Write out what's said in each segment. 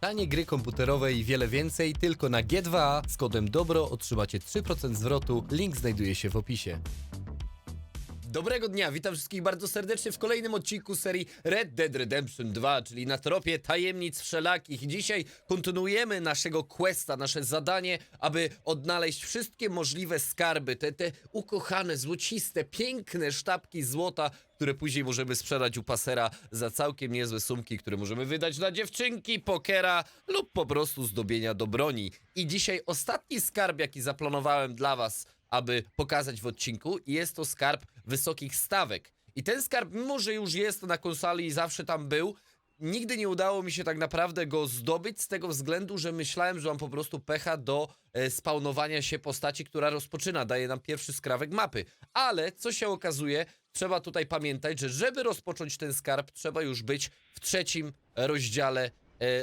Tanie gry komputerowe i wiele więcej tylko na G2A z kodem DOBRO otrzymacie 3% zwrotu. Link znajduje się w opisie. Dobrego dnia, witam wszystkich bardzo serdecznie w kolejnym odcinku serii Red Dead Redemption 2, czyli na tropie tajemnic wszelakich. Dzisiaj kontynuujemy naszego questa, nasze zadanie, aby odnaleźć wszystkie możliwe skarby, te, te ukochane, złociste, piękne sztabki złota, które później możemy sprzedać u pasera za całkiem niezłe sumki, które możemy wydać na dziewczynki, pokera lub po prostu zdobienia do broni. I dzisiaj ostatni skarb, jaki zaplanowałem dla was, aby pokazać w odcinku, jest to skarb wysokich stawek. I ten skarb, mimo że już jest na konsoli i zawsze tam był, nigdy nie udało mi się tak naprawdę go zdobyć z tego względu, że myślałem, że mam po prostu pecha do e, spawnowania się postaci, która rozpoczyna, daje nam pierwszy skrawek mapy. Ale, co się okazuje, trzeba tutaj pamiętać, że żeby rozpocząć ten skarb, trzeba już być w trzecim rozdziale e,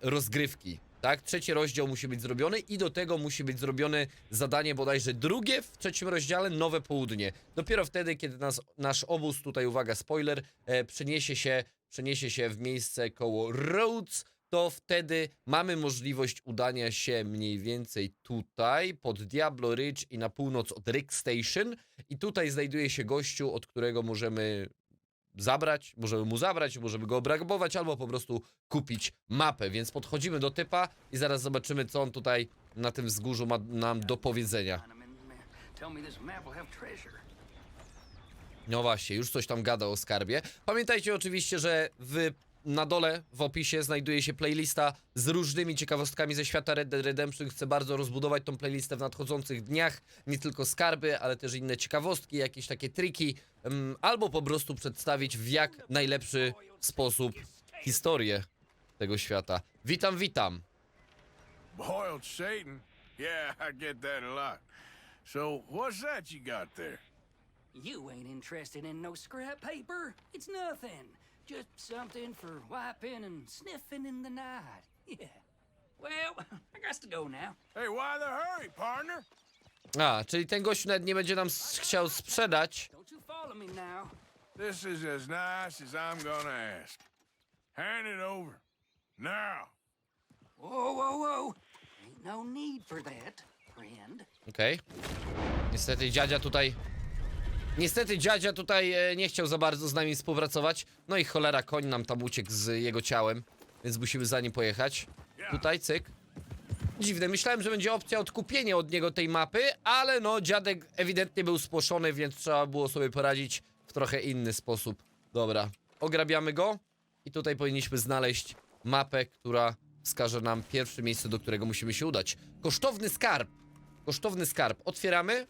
rozgrywki. Tak, trzeci rozdział musi być zrobiony i do tego musi być zrobione zadanie bodajże drugie w trzecim rozdziale, nowe południe. Dopiero wtedy, kiedy nas, nasz obóz, tutaj uwaga, spoiler, e, przeniesie, się, przeniesie się w miejsce koło Rhodes, to wtedy mamy możliwość udania się mniej więcej tutaj, pod Diablo Ridge i na północ od Rick Station. I tutaj znajduje się gościu, od którego możemy zabrać, możemy mu zabrać, możemy go obrabować, albo po prostu kupić mapę. Więc podchodzimy do typa i zaraz zobaczymy, co on tutaj na tym wzgórzu ma nam do powiedzenia. No właśnie, już coś tam gada o skarbie. Pamiętajcie oczywiście, że w, na dole w opisie znajduje się playlista z różnymi ciekawostkami ze świata Red Dead Redemption. Chcę bardzo rozbudować tą playlistę w nadchodzących dniach. Nie tylko skarby, ale też inne ciekawostki, jakieś takie triki, mm, albo po prostu przedstawić w jak najlepszy sposób historię tego świata. Witam, witam. Boiled Satan? Yeah, I get that a lot. So, what's that you got there? You ain't interested in no scrap paper. It's nothing. Just something for wiping and sniffing in the night. Yeah. Well, I got to go now. Hey, why the hurry, partner? A, czyli ten gość nawet nie będzie nam s- chciał sprzedać. Don't you follow me now. This is as nice as I'm gonna ask. Hand it over. Now. Whoa, whoa, whoa. Ain't no need for that, friend. Okej. Niestety dziadzia tutaj... Niestety dziadzia tutaj e, nie chciał za bardzo z nami współpracować. No i cholera, koń nam tam uciekł z jego ciałem. Więc musimy za nim pojechać. Tutaj, cyk. Dziwne, myślałem, że będzie opcja odkupienia od niego tej mapy, ale no, dziadek ewidentnie był spłoszony, więc trzeba było sobie poradzić w trochę inny sposób. Dobra, ograbiamy go i tutaj powinniśmy znaleźć mapę, która wskaże nam pierwsze miejsce, do którego musimy się udać. Kosztowny skarb. Kosztowny skarb. Otwieramy.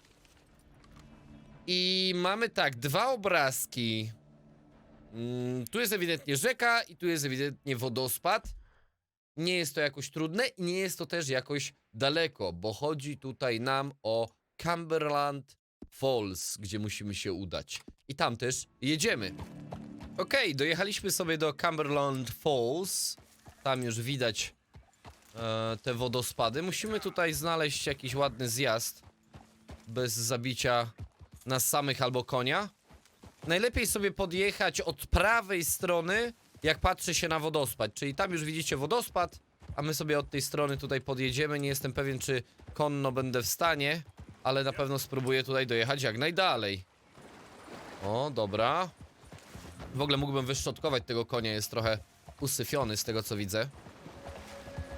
I mamy tak, dwa obrazki. Mm, tu jest ewidentnie rzeka i tu jest ewidentnie wodospad. Nie jest to jakoś trudne i nie jest to też jakoś daleko, bo chodzi tutaj nam o Cumberland Falls, gdzie musimy się udać. I tam też jedziemy. Okej, dojechaliśmy sobie do Cumberland Falls. Tam już widać e, te wodospady. Musimy tutaj znaleźć jakiś ładny zjazd bez zabicia nas samych albo konia. Najlepiej sobie podjechać od prawej strony, jak patrzy się na wodospad. Czyli tam już widzicie wodospad, a my sobie od tej strony tutaj podjedziemy. Nie jestem pewien, czy konno będę w stanie, ale na pewno spróbuję tutaj dojechać jak najdalej. O, dobra. W ogóle mógłbym wyszczotkować tego konia, jest trochę usyfiony z tego co widzę.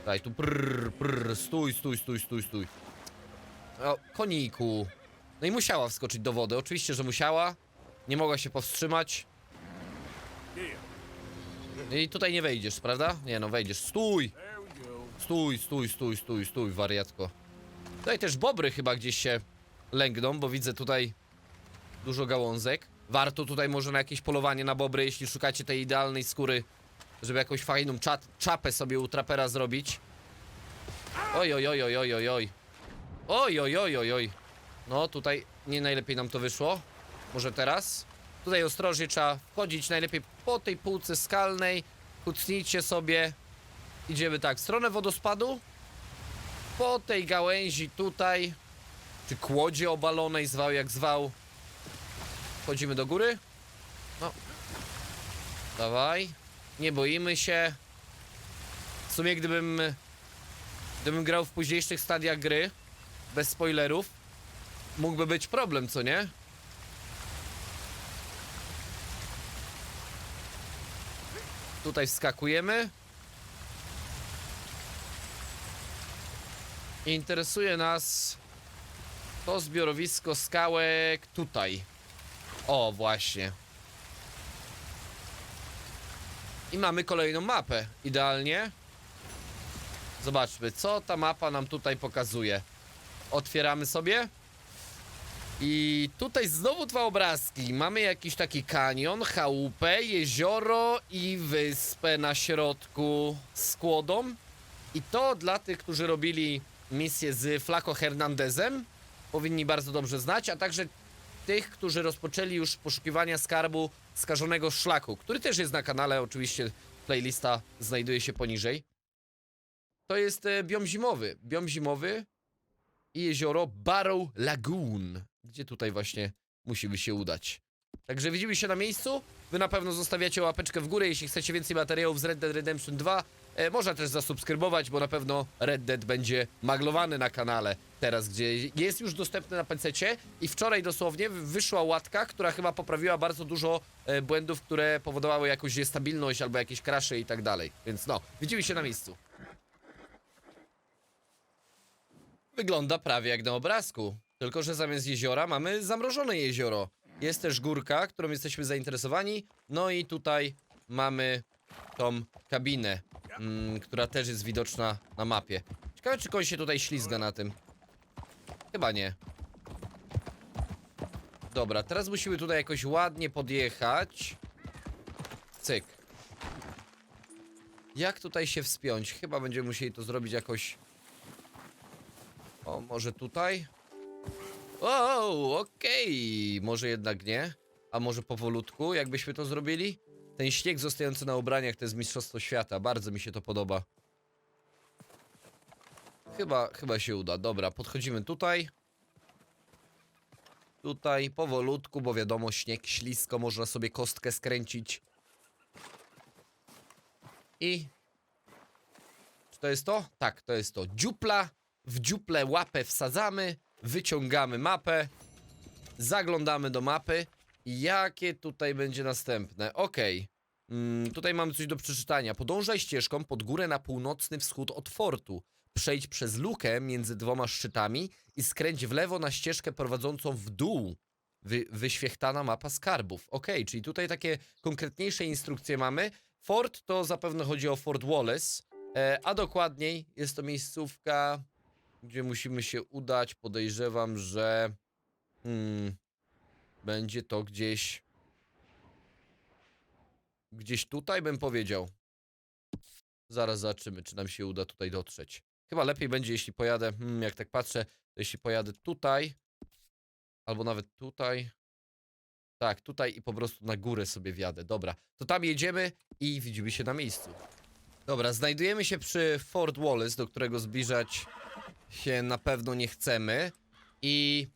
Daj tu prrr, prrr, stój, stój, stój, stój, stój. O, koniku. No i musiała wskoczyć do wody, oczywiście, że musiała. Nie mogła się powstrzymać. I tutaj nie wejdziesz, prawda? Nie no, wejdziesz. Stój! Stój, stój, stój, stój, stój, wariatko. Tutaj też bobry chyba gdzieś się lęgną, bo widzę tutaj dużo gałązek. Warto tutaj może na jakieś polowanie na bobry, jeśli szukacie tej idealnej skóry, żeby jakąś fajną czat, czapę sobie u trapera zrobić. Oj, oj, oj, oj, oj, oj, oj. Oj, oj, oj, oj, oj. No, tutaj nie najlepiej nam to wyszło. Może teraz? Tutaj ostrożnie trzeba wchodzić, najlepiej po tej półce skalnej. Kucnijcie sobie. Idziemy tak, w stronę wodospadu. Po tej gałęzi tutaj. Czy kłodzie obalonej, zwał jak zwał. Wchodzimy do góry. No. Dawaj. Nie boimy się. W sumie gdybym... Gdybym grał w późniejszych stadiach gry, bez spoilerów, mógłby być problem, co nie? Tutaj wskakujemy. Interesuje nas to zbiorowisko skałek tutaj. O, właśnie. I mamy kolejną mapę. Idealnie. Zobaczmy, co ta mapa nam tutaj pokazuje. Otwieramy sobie. I tutaj znowu dwa obrazki. Mamy jakiś taki kanion, chałupę, jezioro i wyspę na środku z kłodą. I to dla tych, którzy robili misję z Flaco Hernandezem, powinni bardzo dobrze znać, a także tych, którzy rozpoczęli już poszukiwania skarbu skażonego szlaku, który też jest na kanale, oczywiście playlista znajduje się poniżej. To jest e, biom zimowy. Biom zimowy i jezioro Barrow Lagoon, gdzie tutaj właśnie musimy się udać. Także widzimy się na miejscu. Wy na pewno zostawiacie łapeczkę w górę, jeśli chcecie więcej materiałów z Red Dead Redemption 2. E, można też zasubskrybować, bo na pewno Red Dead będzie maglowany na kanale teraz, gdzie jest już dostępny na PC i wczoraj dosłownie wyszła łatka, która chyba poprawiła bardzo dużo e, błędów, które powodowały jakąś niestabilność albo jakieś crashy i tak dalej. Więc no, widzimy się na miejscu. Wygląda prawie jak na obrazku. Tylko, że zamiast jeziora mamy zamrożone jezioro. Jest też górka, którą jesteśmy zainteresowani. No i tutaj mamy tą kabinę, mm, która też jest widoczna na mapie. Ciekawe, czy koń się tutaj ślizga na tym. Chyba nie. Dobra, teraz musimy tutaj jakoś ładnie podjechać. Cyk. Jak tutaj się wspiąć? Chyba będziemy musieli to zrobić jakoś... O, może tutaj? O, okej. Może jednak nie. A może powolutku, jakbyśmy to zrobili? Ten śnieg zostający na ubraniach to jest mistrzostwo świata. Bardzo mi się to podoba. Chyba, chyba się uda. Dobra, podchodzimy tutaj. Tutaj, powolutku, bo wiadomo, śnieg ślisko, można sobie kostkę skręcić. I... Czy to jest to? Tak, to jest to. Dziupla. W dziuplę łapę wsadzamy, wyciągamy mapę, zaglądamy do mapy. Jakie tutaj będzie następne? Okej. Mm, tutaj mamy coś do przeczytania. Podążaj ścieżką pod górę na północny wschód od fortu. Przejdź przez lukę między dwoma szczytami i skręć w lewo na ścieżkę prowadzącą w dół. Wy, wyświechtana mapa skarbów. Okej, czyli tutaj takie konkretniejsze instrukcje mamy. Fort to zapewne chodzi o Fort Wallace, e, a dokładniej jest to miejscówka, gdzie musimy się udać. Podejrzewam, że hmm, będzie to gdzieś. Gdzieś tutaj bym powiedział. Zaraz zobaczymy, czy nam się uda tutaj dotrzeć. Chyba lepiej będzie, jeśli pojadę, hmm, jak tak patrzę, jeśli pojadę tutaj, albo nawet tutaj. Tak, tutaj i po prostu na górę sobie wjadę. Dobra, to tam jedziemy i widzimy się na miejscu. Dobra, znajdujemy się przy Fort Wallace, do którego zbliżać się na pewno nie chcemy. I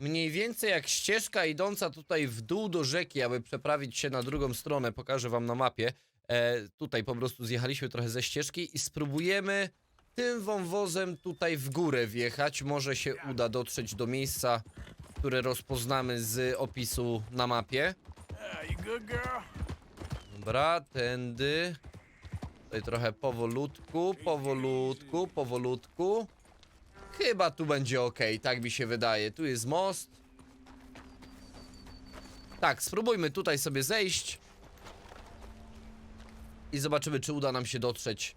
mniej więcej jak ścieżka idąca tutaj w dół do rzeki, aby przeprawić się na drugą stronę, pokażę wam na mapie. E, tutaj po prostu zjechaliśmy trochę ze ścieżki i spróbujemy tym wąwozem tutaj w górę wjechać. Może się uda dotrzeć do miejsca, które rozpoznamy z opisu na mapie. Dobra, tędy. Tutaj trochę powolutku, powolutku, powolutku. Chyba tu będzie ok, tak mi się wydaje. Tu jest most. Tak, spróbujmy tutaj sobie zejść. I zobaczymy, czy uda nam się dotrzeć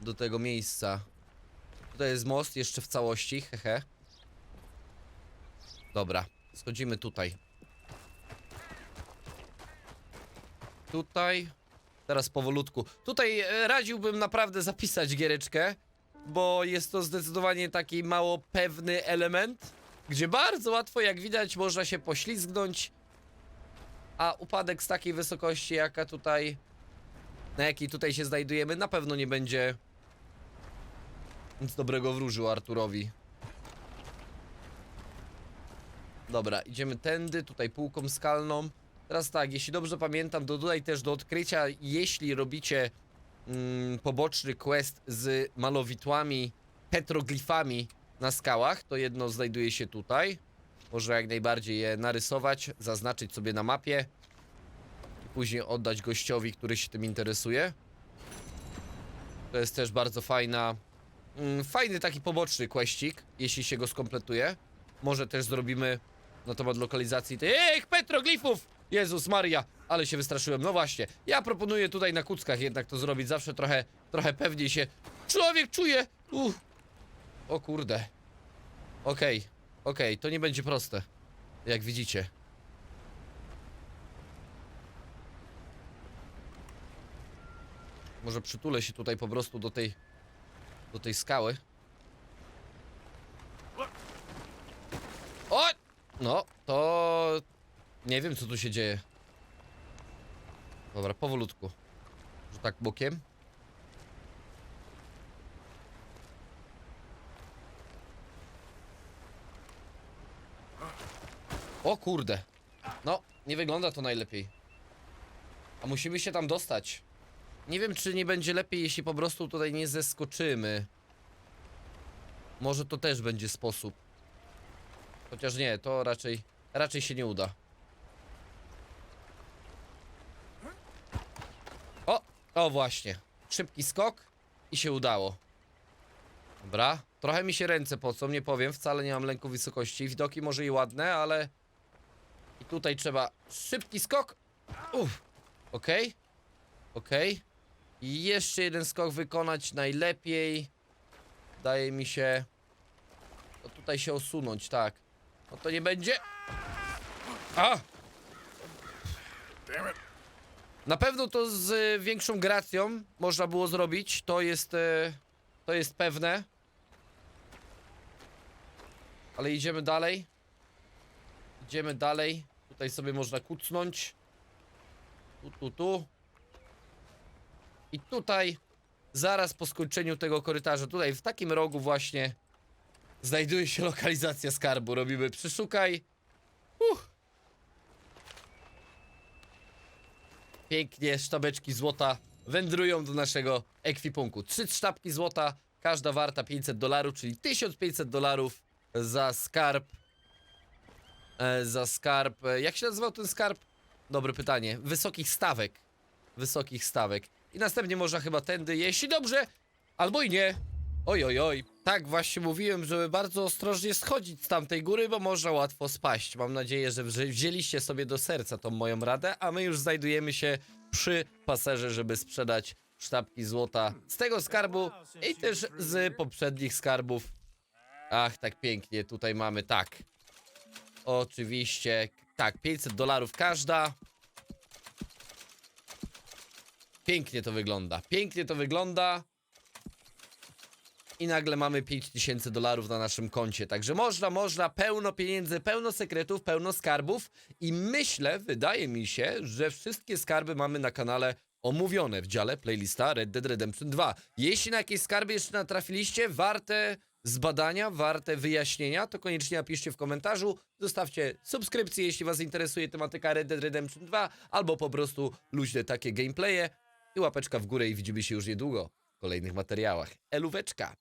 do tego miejsca. Tutaj jest most jeszcze w całości, hehe. Dobra, schodzimy tutaj. Tutaj. Teraz powolutku. Tutaj e, radziłbym naprawdę zapisać giereczkę, bo jest to zdecydowanie taki mało pewny element, gdzie bardzo łatwo, jak widać, można się poślizgnąć, a upadek z takiej wysokości, jaka tutaj, na jakiej tutaj się znajdujemy, na pewno nie będzie nic dobrego wróżył Arturowi. Dobra, idziemy tędy, tutaj półką skalną. Teraz tak, jeśli dobrze pamiętam, tutaj też do odkrycia, jeśli robicie mm, poboczny quest z malowidłami, petroglifami na skałach. To jedno znajduje się tutaj. Można jak najbardziej je narysować, zaznaczyć sobie na mapie i później oddać gościowi, który się tym interesuje. To jest też bardzo fajna, mm, fajny taki poboczny questik, jeśli się go skompletuje. Może też zrobimy na temat lokalizacji tych petroglifów! Jezus Maria, ale się wystraszyłem. No właśnie, ja proponuję tutaj na kuckach jednak to zrobić. Zawsze trochę, trochę pewniej się człowiek czuje. Uff. O kurde. Okej, okej, to nie będzie proste. Jak widzicie. Może przytulę się tutaj po prostu do tej, do tej skały. O! No, to nie wiem co tu się dzieje. Dobra, powolutku. Że tak bokiem. O kurde. No, nie wygląda to najlepiej. A musimy się tam dostać. Nie wiem, czy nie będzie lepiej, jeśli po prostu tutaj nie zeskoczymy. Może to też będzie sposób. Chociaż nie, to raczej, raczej się nie uda. O, właśnie. Szybki skok i się udało. Dobra, trochę mi się ręce pocą, nie powiem, wcale nie mam lęku wysokości. Widoki może i ładne, ale... I tutaj trzeba szybki skok. Uff, okej. Okej. I jeszcze jeden skok wykonać najlepiej. Daje mi się... To tutaj się osunąć, tak. No to nie będzie... A! Na pewno to z e, większą gracją można było zrobić, to jest, e, to jest pewne. Ale idziemy dalej. Idziemy dalej. Tutaj sobie można kucnąć. Tu, tu, tu. I tutaj, zaraz po skończeniu tego korytarza, tutaj w takim rogu właśnie znajduje się lokalizacja skarbu. Robimy przeszukaj. Uff. Pięknie, sztabeczki złota wędrują do naszego ekwipunku. Trzy sztabki złota, każda warta 500 dolarów, czyli 1500 dolarów za skarb. E, za skarb. e, Jak się nazywał ten skarb? Dobre pytanie. Wysokich stawek. Wysokich stawek. I następnie można chyba tędy, jeśli dobrze, albo i nie. Oj, oj, oj. Tak właśnie mówiłem, żeby bardzo ostrożnie schodzić z tamtej góry, bo można łatwo spaść. Mam nadzieję, że wzi- wzięliście sobie do serca tą moją radę, a my już znajdujemy się przy paserze, żeby sprzedać sztabki złota z tego skarbu i też z poprzednich skarbów. Ach, tak pięknie, tutaj mamy, tak. Oczywiście, tak, 500 dolarów każda. Pięknie to wygląda, pięknie to wygląda. I nagle mamy 5000 dolarów na naszym koncie. Także można, można, pełno pieniędzy, pełno sekretów, pełno skarbów. I myślę, wydaje mi się, że wszystkie skarby mamy na kanale omówione w dziale playlista Red Dead Redemption 2. Jeśli na jakieś skarby jeszcze natrafiliście, warte zbadania, warte wyjaśnienia, to koniecznie napiszcie w komentarzu. Zostawcie subskrypcję, jeśli Was interesuje tematyka Red Dead Redemption 2, albo po prostu luźne takie gameplaye. I łapeczka w górę i widzimy się już niedługo w kolejnych materiałach. Elóweczka!